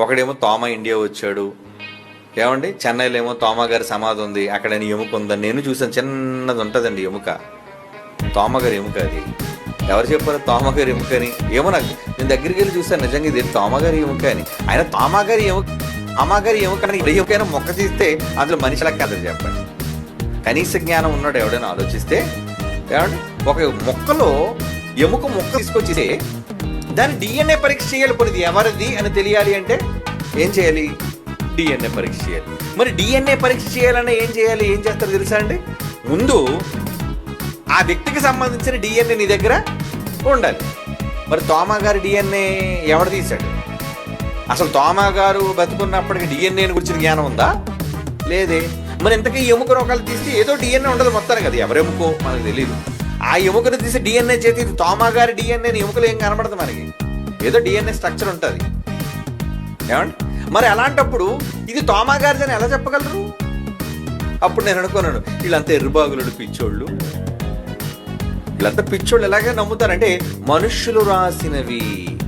ఒకడేమో తోమ ఇండియా వచ్చాడు. ఏమండి? చెన్నైలో ఏమో తోమ గారి సమాధి ఉంది. అక్కడ ఎముక ఉందని నేను చూసాను చిన్నది ఉంటుందండి ఎముక. తోమ గారి ఎముక అది. ఎవరు చెప్పారు తోమగారి ఎముక అని? ఏమో నాకు నేను దగ్గరికి వెళ్ళి చూసాను నిజంగా ఇది తోమగారి ఎముక అని. ఆయన తోమగారి ఎముక అమ్మగారి ఎముక అని ఎముకైనా మొక్క తీస్తే అందులో మనిషిలా కథ చెప్పండి. కనీస జ్ఞానం ఉన్నాడు ఎవడైనా ఆలోచిస్తే ఏమండి? ఒక మొక్కలో ఎముక మొక్క తీసుకొచ్చితే దాని డిఎన్ఏ పరీక్ష చేయాలి పోనీ ఇది ఎవరిది అని తెలియాలి అంటే ఏం చేయాలి? డిఎన్ఏ పరీక్ష చేయాలి. మరి డిఎన్ఏ పరీక్ష చేయాలన్నా ఏం చేయాలి? ఏం చేస్తారు తెలుసా అండి? ముందు ఆ వ్యక్తికి సంబంధించిన డిఎన్ఏ నీ దగ్గర ఉండాలి. మరి తోమా గారి డిఎన్ఏ ఎవడు తీశాడు? అసలు తోమా గారు బతుకున్నప్పటికి డిఎన్ఏ గురించిన జ్ఞానం ఉందా? లేదే. మరి ఇంతకీ ఎముక రోగాలు తీస్తే ఏదో డిఎన్ఏ ఉండదు మొత్తానికి కదా ఎవరు ఎముకో మనకు తెలియదు ఆ ఎముకను తీసి డిఎన్ఏ చేతి తోమా గారి డిఎన్ఏ ఎముకలు ఏం కనబడదు మనకి. ఏదో డిఎన్ఏ స్ట్రక్చర్ ఉంటుంది. ఏమండి? మరి అలాంటప్పుడు ఇది తోమా గారిది అని ఎలా చెప్పగలరు? అప్పుడు నేను అనుకున్నాను వీళ్ళంతా ఎర్రబాగులు పిచ్చోళ్ళు. వీళ్ళంతా పిచ్చోళ్ళు ఎలాగే నమ్ముతారంటే మనుషులు రాసినవి.